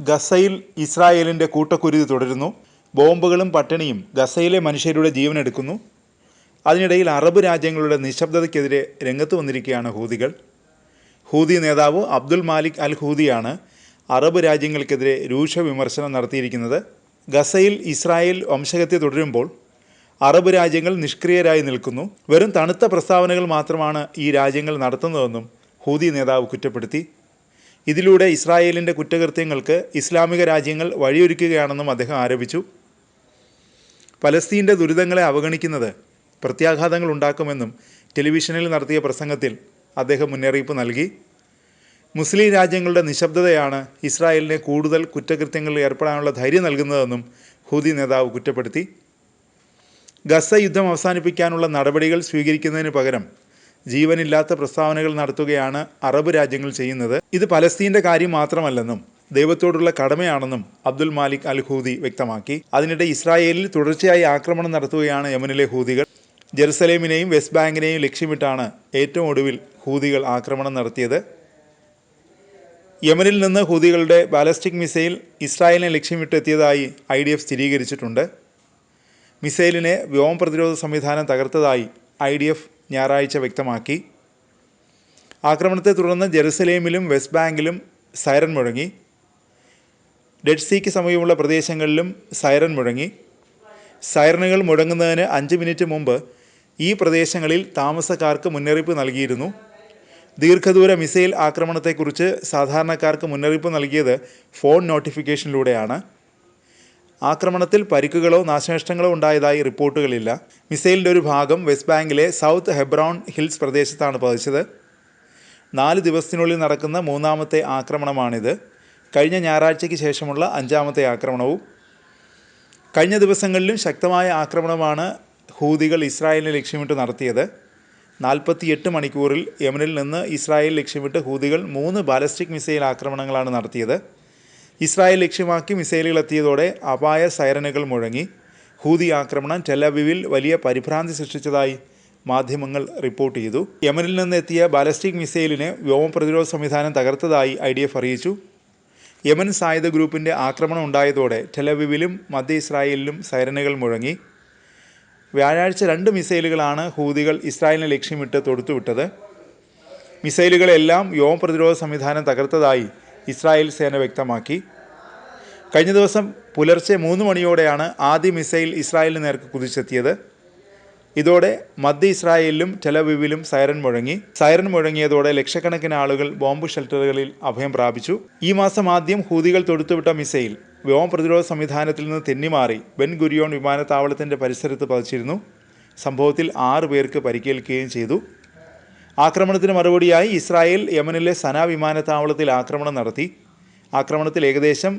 ഗസയിൽ ഇസ്രായേലിന്റെ കൂട്ടക്കുരുതി തുടരുന്നു. ബോംബുകളും പട്ടിണിയും ഗസയിലെ മനുഷ്യരുടെ ജീവനെടുക്കുന്നു. അതിനിടയിൽ അറബ് രാജ്യങ്ങളുടെ നിശബ്ദതയ്ക്കെതിരെ രംഗത്ത് വന്നിരിക്കുകയാണ് ഹൂതികൾ. ഹൂതി നേതാവ് അബ്ദുൽ മാലിക് അൽ ഹൂതിയാണ് അറബ് രാജ്യങ്ങൾക്കെതിരെ രൂക്ഷ വിമർശനം നടത്തിയിരിക്കുന്നത്. ഗസയിൽ ഇസ്രായേൽ വംശഹത്യ തുടരുമ്പോൾ അറബ് രാജ്യങ്ങൾ നിഷ്ക്രിയരായി നിൽക്കുന്നു. വെറും തണുത്ത പ്രസ്താവനകൾ മാത്രമാണ് ഈ രാജ്യങ്ങൾ നടത്തുന്നതെന്നും ഹൂതി നേതാവ് കുറ്റപ്പെടുത്തി. ഇതിലൂടെ ഇസ്രായേലിന്റെ കുറ്റകൃത്യങ്ങൾക്ക് ഇസ്ലാമിക രാജ്യങ്ങൾ വഴിയൊരുക്കുകയാണെന്നും അദ്ദേഹം ആരോപിച്ചു. പലസ്തീന്റെ ദുരിതങ്ങളെ അവഗണിക്കുന്നത് പ്രത്യാഘാതങ്ങൾ ഉണ്ടാക്കുമെന്നും ടെലിവിഷനിൽ നടത്തിയ പ്രസംഗത്തിൽ അദ്ദേഹം മുന്നറിയിപ്പ് നൽകി. മുസ്ലിം രാജ്യങ്ങളുടെ നിശബ്ദതയാണ് ഇസ്രായേലിനെ കൂടുതൽ കുറ്റകൃത്യങ്ങളിൽ ഏർപ്പെടാനുള്ള ധൈര്യം നൽകുന്നതെന്നും ഹൂതി നേതാവ് കുറ്റപ്പെടുത്തി. ഗസ യുദ്ധം അവസാനിപ്പിക്കാനുള്ള നടപടികൾ സ്വീകരിക്കുന്നതിന് പകരം ജീവനില്ലാത്ത പ്രസ്താവനകൾ നടത്തുകയാണ് അറബ് രാജ്യങ്ങൾ ചെയ്യുന്നത്. ഇത് പലസ്തീന്റെ കാര്യം മാത്രമല്ലെന്നും ദൈവത്തോടുള്ള കടമയാണെന്നും അബ്ദുൽ മാലിക് അൽ ഹൂദി വ്യക്തമാക്കി. അതിനിടെ ഇസ്രായേലിൽ തുടർച്ചയായി ആക്രമണം നടത്തുകയാണ് യമനിലെ ഹൂദികൾ ജെറുസലേമിനെയും വെസ്റ്റ് ബാങ്കിനെയും ലക്ഷ്യമിട്ടാണ് ഏറ്റവും ഒടുവിൽ ഹൂദികൾ ആക്രമണം നടത്തിയത്. യമനിൽ നിന്ന് ഹൂദികളുടെ ബാലസ്റ്റിക് മിസൈൽ ഇസ്രായേലിനെ ലക്ഷ്യമിട്ടെത്തിയതായി ഐ ഡി എഫ് സ്ഥിരീകരിച്ചിട്ടുണ്ട്. മിസൈലിനെ വ്യോമ പ്രതിരോധ സംവിധാനം തകർത്തതായി ഐ ഡി എഫ് ഞായറാഴ്ച വ്യക്തമാക്കി. ആക്രമണത്തെ തുടർന്ന് ജെറുസലേമിലും വെസ്റ്റ് ബാങ്കിലും സൈറൻ മുഴങ്ങി. ഡെഡ് സീക്ക് സമീപമുള്ള പ്രദേശങ്ങളിലും സൈറൻ മുഴങ്ങി. സൈറനുകൾ മുഴങ്ങുന്നതിന് അഞ്ച് മിനിറ്റ് മുമ്പ് ഈ പ്രദേശങ്ങളിൽ താമസക്കാർക്ക് മുന്നറിയിപ്പ് നൽകിയിരുന്നു. ദീർഘദൂര മിസൈൽ ആക്രമണത്തെക്കുറിച്ച് സാധാരണക്കാർക്ക് മുന്നറിയിപ്പ് നൽകിയത് ഫോൺ നോട്ടിഫിക്കേഷനിലൂടെയാണ്. ആക്രമണത്തിൽ പരിക്കുകളോ നാശനഷ്ടങ്ങളോ ഉണ്ടായതായി റിപ്പോർട്ടുകളില്ല. മിസൈലിന്റെ ഒരു ഭാഗം വെസ്റ്റ് ബാങ്കിലെ സൗത്ത് ഹെബ്രോൺ ഹിൽസ് പ്രദേശത്താണ് പതിച്ചത്. നാല് ദിവസത്തിനുള്ളിൽ നടക്കുന്ന മൂന്നാമത്തെ ആക്രമണമാണിത്. കഴിഞ്ഞ ഞായറാഴ്ചയ്ക്ക് ശേഷമുള്ള അഞ്ചാമത്തെ ആക്രമണവും. കഴിഞ്ഞ ദിവസങ്ങളിലും ശക്തമായ ആക്രമണമാണ് ഹൂതികൾ ഇസ്രായേലിനെ ലക്ഷ്യമിട്ട് നടത്തിയത്. നാൽപ്പത്തിയെട്ട് മണിക്കൂറിൽ യമനിൽ നിന്ന് ഇസ്രായേൽ ലക്ഷ്യമിട്ട് ഹൂതികൾ മൂന്ന് ബാലസ്റ്റിക് മിസൈൽ ആക്രമണങ്ങളാണ് നടത്തിയത്. ഇസ്രായേൽ ലക്ഷ്യമാക്കി മിസൈലുകൾ എത്തിയതോടെ അപായ സൈറനുകൾ മുഴങ്ങി. ഹൂതി ആക്രമണം ടെലബിവിൽ വലിയ പരിഭ്രാന്തി സൃഷ്ടിച്ചതായി മാധ്യമങ്ങൾ റിപ്പോർട്ട് ചെയ്തു. യമനിൽ നിന്ന് എത്തിയ ബാലസ്റ്റിക് മിസൈലിനെ വ്യോമ പ്രതിരോധ സംവിധാനം തകർത്തതായി ഐ ഡി എഫ് അറിയിച്ചു. യമൻ സായുധ ഗ്രൂപ്പിന്റെ ആക്രമണം ഉണ്ടായതോടെ ടെലവിവിലും മധ്യ ഇസ്രായേലിലും സൈറനുകൾ മുഴങ്ങി. വ്യാഴാഴ്ച രണ്ട് മിസൈലുകളാണ് ഹൂതികൾ ഇസ്രായേലിനെ ലക്ഷ്യമിട്ട് തൊടുത്തുവിട്ടത്. മിസൈലുകളെല്ലാം വ്യോമ പ്രതിരോധ സംവിധാനം തകർത്തതായി ഇസ്രായേൽ സേന വ്യക്തമാക്കി. കഴിഞ്ഞ ദിവസം പുലർച്ചെ മൂന്ന് മണിയോടെയാണ് ആദ്യ മിസൈൽ ഇസ്രായേലിന് നേർക്ക് കുതിച്ചെത്തിയത്. ഇതോടെ മധ്യ ഇസ്രായേലിലും ചെലവിവിലും സൈറൻ മുഴങ്ങി. സൈറൻ മുഴങ്ങിയതോടെ ലക്ഷക്കണക്കിന് ആളുകൾ ബോംബ് ഷെൽട്ടറുകളിൽ അഭയം പ്രാപിച്ചു. ഈ മാസം ആദ്യം ഹൂതികൾ തൊടുത്തുവിട്ട മിസൈൽ വ്യോമ പ്രതിരോധ സംവിധാനത്തിൽ നിന്ന് തെന്നിമാറി ബെൻ ഗുരിയോൺ വിമാനത്താവളത്തിന്റെ പരിസരത്ത് പതിച്ചിരുന്നു. സംഭവത്തിൽ ആറ് പേർക്ക് പരിക്കേൽക്കുകയും ചെയ്തു. ആക്രമണത്തിന് മറുപടിയായി ഇസ്രായേൽ യമനിലെ സന വിമാനത്താവളത്തിൽ ആക്രമണം നടത്തി. ആക്രമണത്തിൽ ഏകദേശം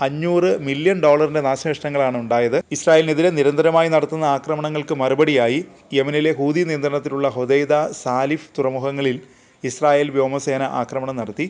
അഞ്ഞൂറ് മില്യൺ ഡോളറിന്റെ നാശനഷ്ടങ്ങളാണ് ഉണ്ടായത്. ഇസ്രായേലിനെതിരെ നിരന്തരമായി നടത്തുന്ന ആക്രമണങ്ങൾക്ക് മറുപടിയായി യമനിലെ ഹൂതി നിയന്ത്രണത്തിലുള്ള ഹൊദൈദ സാലിഫ് തുറമുഖങ്ങളിൽ ഇസ്രായേൽ വ്യോമസേന ആക്രമണം നടത്തി.